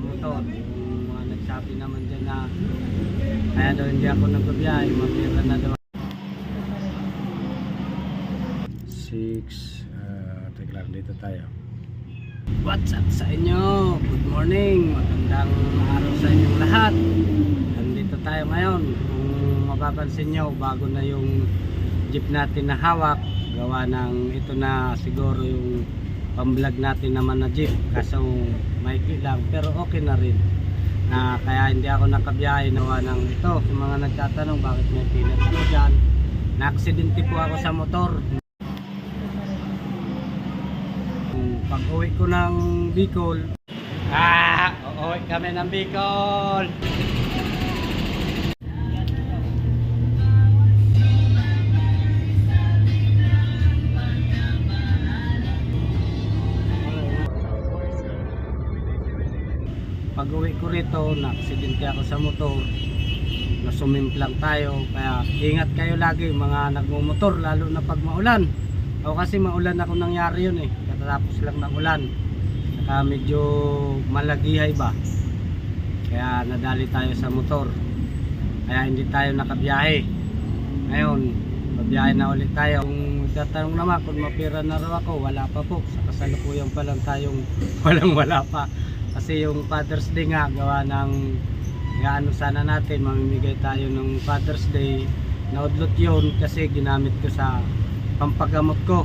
motor. Yung mga nagsabi naman dyan na kaya daw hindi ako nagbabiyahe, mapira na daw. 6, uh, teka lang, dito tayo. What's up sa inyo? Good morning, magandang araw sa inyong lahat. Nandito tayo ngayon. Kung mapapansin nyo, bago na yung jeep natin na hawak. Gawa ng ito na siguro yung pamblog natin naman na jeep. Kaso maikli lang, pero okay na rin. Na kaya hindi ako nakabiyahe nawa ng ito. Sa mga nagtatanong bakit may pilit ako dyan. Na-aksidente po ako sa motor. Pag uwi ko ng Bicol, ah, uuwi kami ng Bicol. Pag uwi ko rito, na-aksidente ako sa motor. Nasumimplang tayo, kaya ingat kayo lagi mga nagmumotor, lalo na pag maulan. O kasi maulan ako nangyari yun eh. Katatapos lang ng ulan. Saka medyo malagihay ba. Kaya nadali tayo sa motor. Kaya hindi tayo nakabiyahe. Ngayon, pabiyahe na ulit tayo. Kung tatanong naman kung mapira na raw ako, wala pa po. Sa kasalukuyan pa lang tayong walang wala pa. Kasi yung Father's Day nga, gawa ng gaano sana natin, mamimigay tayo ng Father's Day. Naudlot yun kasi ginamit ko sa pampagamot ko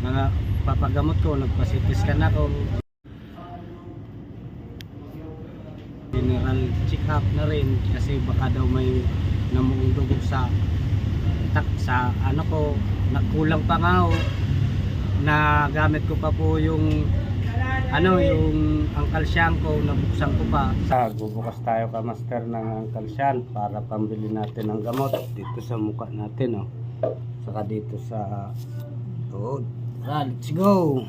mga papagamot ko nagpasitis ka na ako general check up na rin kasi baka daw may namuong dugo sa tak sa ano ko nagkulang pa nga ako na gamit ko pa po yung ano yung ang kalsyan ko nabuksan ko pa? Sa bubukas tayo ka master ng ang kalsyan para pambili natin ng gamot dito sa mukha natin oh. Saka dito sa tuhod. Ah, let's go!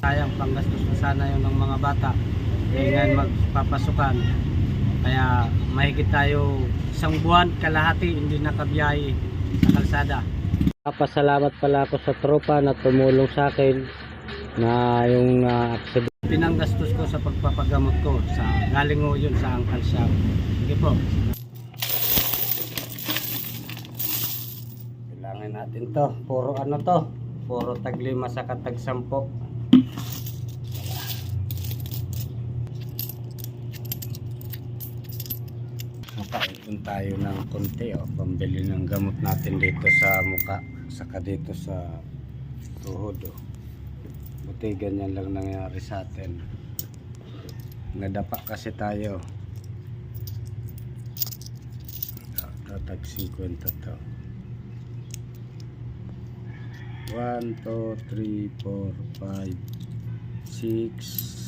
Sayang panggastos na sana yun ng mga bata. Eh ngayon magpapasukan. Kaya mahigit tayo isang buwan kalahati hindi nakabiyahe sa kalsada Papasalamat pala ako sa tropa na tumulong sa akin na yung uh, accident. Pinanggastos ko sa pagpapagamot ko sa galing ho yun sa Uncle Shop. Sige po. Kailangan natin to. Puro ano to? Puro taglima sa katag sampo. Makaipon tayo ng konti o pambili ng gamot natin dito sa muka saka dito sa tuhod o. Buti ganyan lang nangyari sa atin. Nadapa kasi tayo. Tatag 50 to. 1, 2, 3, 4, 5, 6,